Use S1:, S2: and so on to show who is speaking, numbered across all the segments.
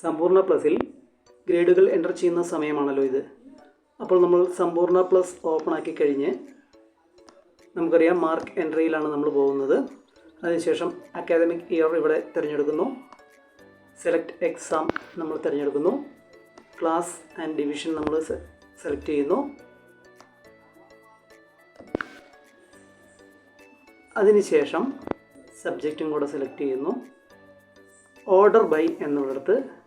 S1: സമ്പൂർണ പ്ലസിൽ ഗ്രേഡുകൾ എന്റർ ചെയ്യുന്ന സമയമാണല്ലോ ഇത്. അപ്പോൾ നമ്മൾ സമ്പൂർണ പ്ലസ് ഓപ്പൺ ആക്കി കഴിഞ്ഞ് നമുക്കറിയാം മാർക്ക് എൻട്രിയിലാണ് നമ്മൾ പോകുന്നത്. അതിനുശേഷം അക്കാദമിക് ഇയർ ഇവിടെ തിരഞ്ഞെടുക്കുന്നു. സെലക്ട് എക്സാം നമ്മൾ തിരഞ്ഞെടുക്കുന്നു. ക്ലാസ് ആൻഡ് ഡിവിഷൻ നമ്മൾ സെലക്ട് ചെയ്യുന്നു. അതിനുശേഷം സബ്ജക്റ്റും കൂടെ സെലക്ട് ചെയ്യുന്നു. ഓർഡർ ബൈ എന്നുള്ളിടത്ത്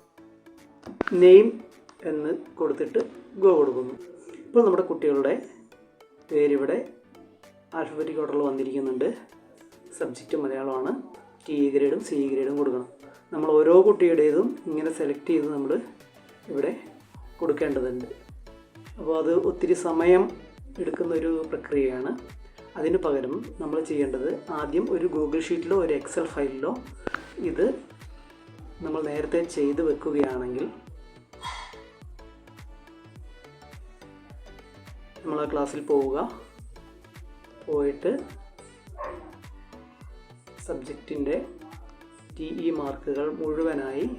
S1: നെയിം എന്ന് കൊടുത്തിട്ട് ഗോ കൊടുക്കുന്നു. ഇപ്പോൾ നമ്മുടെ കുട്ടികളുടെ പേരിവിടെ ആൽഫബറ്റിക് ഓർഡറിൽ വന്നിരിക്കുന്നുണ്ട്. സബ്ജക്റ്റ് മലയാളമാണ്. ടി ഗ്രേഡും സി ഗ്രേഡും കൊടുക്കണം. നമ്മൾ ഓരോ കുട്ടിയുടേതും ഇങ്ങനെ സെലക്ട് ചെയ്ത് നമ്മൾ ഇവിടെ കൊടുക്കേണ്ടതുണ്ട്. അപ്പോൾ അത് ഒത്തിരി സമയം എടുക്കുന്ന ഒരു പ്രക്രിയയാണ്. അതിന് പകരം നമ്മൾ ചെയ്യേണ്ടത് ആദ്യം ഒരു ഗൂഗിൾ ഷീറ്റിലോ ഒരു എക്സൽ ഫയലിലോ ഇത് നമ്മൾ നേരത്തെ ചെയ്ത് വെക്കുകയാണെങ്കിൽ നമ്മൾ ആ ക്ലാസ്സിൽ പോവുക. പോയിട്ട് സബ്ജക്റ്റിന്റെ ടി ഇ മാർക്കുകൾ മുഴുവനായി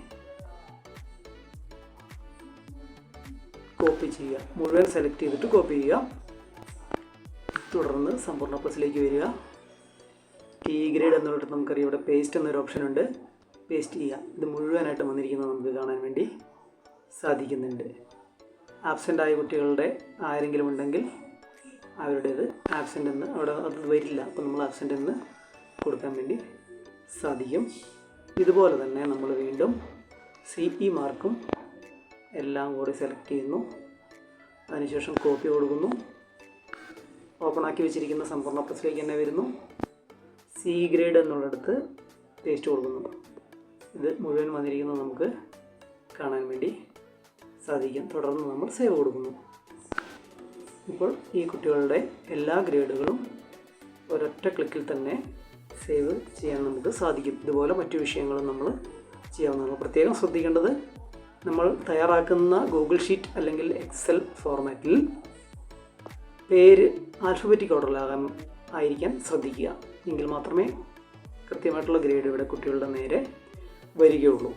S1: കോപ്പി ചെയ്യുക. മുഴുവൻ സെലക്ട് ചെയ്തിട്ട് കോപ്പി ചെയ്യുക. തുടർന്ന് സമ്പൂർണ പ്ലസിലേക്ക് വരിക. ടി ഗ്രേഡ് എന്നുള്ളത് നമുക്കറിയാം. ഇവിടെ പേസ്റ്റ് എന്നൊരു ഓപ്ഷൻ ഉണ്ട്. പേസ്റ്റ് ചെയ്യുക. ഇത് മുഴുവനായിട്ട് വന്നിരിക്കുന്നത് നമുക്ക് കാണാൻ വേണ്ടി സാധിക്കുന്നുണ്ട്. ആബ്സെന്റ് ആയ കുട്ടികളുടെ ആരെങ്കിലും ഉണ്ടെങ്കിൽ അവരുടേത് ആബ്സെന്റ് എന്ന് അവിടെ അത് വരില്ല. അപ്പോൾ നമ്മൾ ആബ്സെന്റ് എന്ന് കൊടുക്കാൻ വേണ്ടി സാധിക്കും. ഇതുപോലെ തന്നെ നമ്മൾ വീണ്ടും സി ഇ മാർക്കും എല്ലാം കൂടി സെലക്ട് ചെയ്യുന്നു. അതിനുശേഷം കോപ്പി കൊടുക്കുന്നു. ഓപ്പൺ ആക്കി വെച്ചിരിക്കുന്ന സമ്പൂർണ പ്രസിലേക്ക് തന്നെ വരുന്നു. സി ഗ്രേഡ് എന്നുള്ളിടത്ത് പേസ്റ്റ് കൊടുക്കുന്നു. ഇത് മുഴുവൻ വന്നിരിക്കുന്നത് നമുക്ക് കാണാൻ വേണ്ടി സാധിക്കും തുടർന്ന് നമ്മൾ സേവ് കൊടുക്കുന്നു. ഇപ്പോൾ ഈ കുട്ടികളുടെ എല്ലാ ഗ്രേഡുകളും ഒരൊറ്റ ക്ലിക്കിൽ തന്നെ സേവ് ചെയ്യാൻ നമുക്ക് സാധിക്കും. ഇതുപോലെ മറ്റു വിഷയങ്ങളും നമ്മൾ ചെയ്യാവുന്നതാണ്. പ്രത്യേകം ശ്രദ്ധിക്കേണ്ടത് നമ്മൾ തയ്യാറാക്കുന്ന ഗൂഗിൾ ഷീറ്റ് അല്ലെങ്കിൽ എക്സൽ ഫോർമാറ്റിൽ പേര് ആൽഫബറ്റിക് ഓർഡറിലാകാൻ ആയിരിക്കാൻ ശ്രദ്ധിക്കുക. എങ്കിൽ മാത്രമേ കൃത്യമായിട്ടുള്ള ഗ്രേഡ് ഇവിടെ കുട്ടികളുടെ നേരെ വരികയുള്ളൂ.